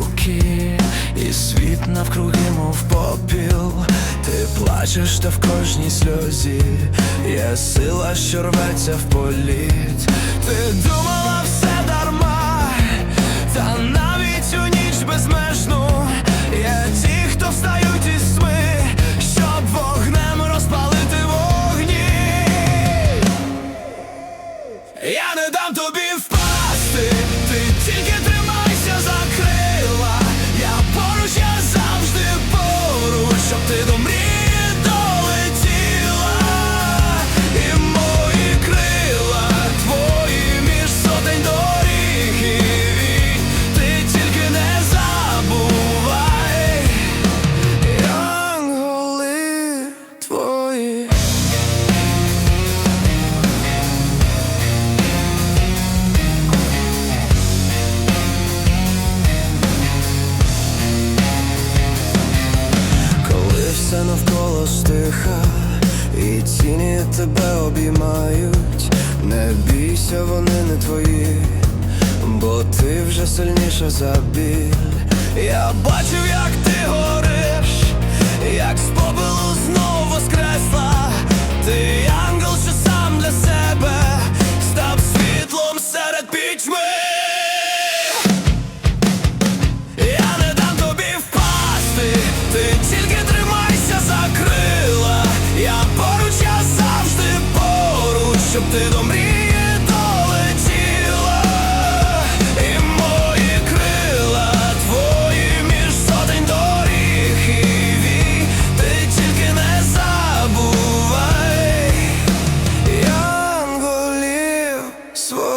руки, і світ навкруги, мов попіл, ти плачеш, та в кожній сльозі, є сила, що рветься в політ, ти думала все. Поруч, щоб тебе обіймають, не бійся, вони не твої, бо ти вже сильніша за біль. Я бачив, як ти гориш, як з попелу знову воскресла. Ти до мрії долетіла. І мої крила твої між сотень доріг і вій. Ти тільки не забувай янголів своїх.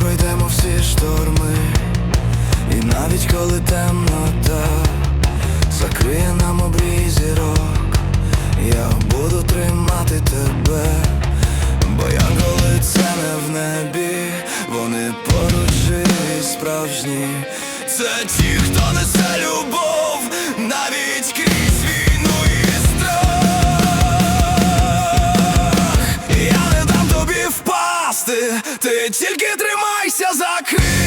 Пройдемо всі шторми, і навіть коли темнота закриє нам обрій зірок, я буду тримати тебе, бо я коли це не в небі, вони поруч живі, справжні. Це ті, хто несе впасти, ти тільки тримайся за крила.